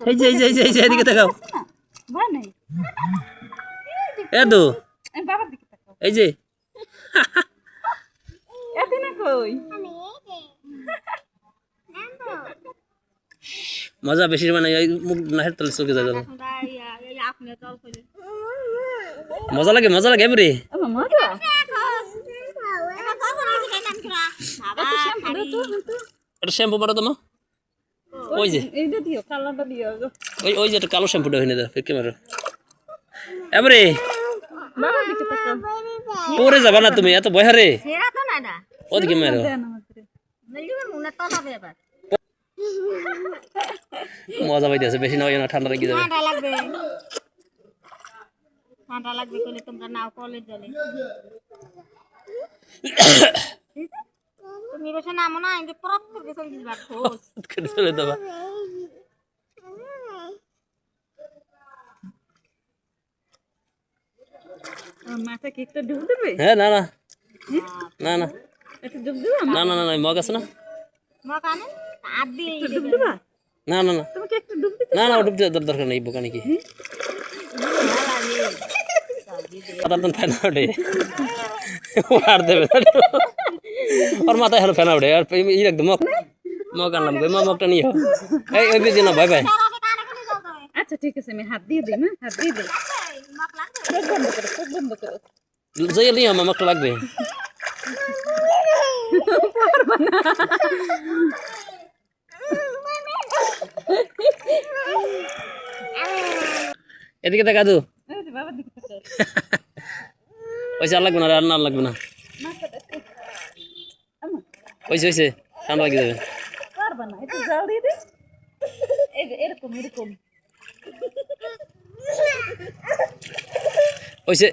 এই যে এই যে এই যে এই যে এদিকে তাকাও। ভয় নেই এ দু এই বাবার দিকে তাকাও এই যে। এতে না কই মজা বেশি মানে মুখ নাহের তলে চোখে যায়। মজা লাগে মজা লাগে এবারে মজা? তো শ্যাম্পু মারো তোমা ওই যে। এইটা দিও কালারটা দিও। ওই ওই যে কালো শ্যাম্পুটা হয়ে দাও ফিরকে মারো এবারে। বাবার দিকে তাকাও পরে যাবা না তুমি এত বয়হারে সেরা তো না না ওদিকে মারো। মজা পাইতেছে বেশি নয় না ঠান্ডা লেগে যাবে। ঠান্ডা লাগবে। তোমরা নাও কলেজ জলে। কিন্তু প্রত্যেক চলে দিবার খোঁজ করে চলে দেবা। মাথা কি একটু ডুব দেবে? হ্যাঁ না না। না না। একটু ডুব দেবে না না না না মগ আছে না। মকানে হাত দিয়ে ডুব দেবা? না না না। তোমাকে একটু ডুব দিতে না না ওটুক দেওয়ার দরকার নেই বোকা নাকি। তার তো ওঠে আর দেবে না। ওর মাথায় হলো ফ্যান ওঠে আর ই রাখতো মগ মগ আনলাম গো মা মগটা নিয়ে এই ওই বেজে না ভাই ভাই আচ্ছা ঠিক আছে আমি হাত দিয়ে দিই না হাত দিয়ে দিই যাই নিয়ে আমার মগটা লাগবে এদিকে দেখা দু এই যে বাবার পয়সা লাগবে না আর না লাগবে না আমা ওইসে ওইসে ঠান্ডা লাগিয়ে দেবে পারবা না একটু জল দিয়ে দে। এই যে এরকম এরকম। ওইসে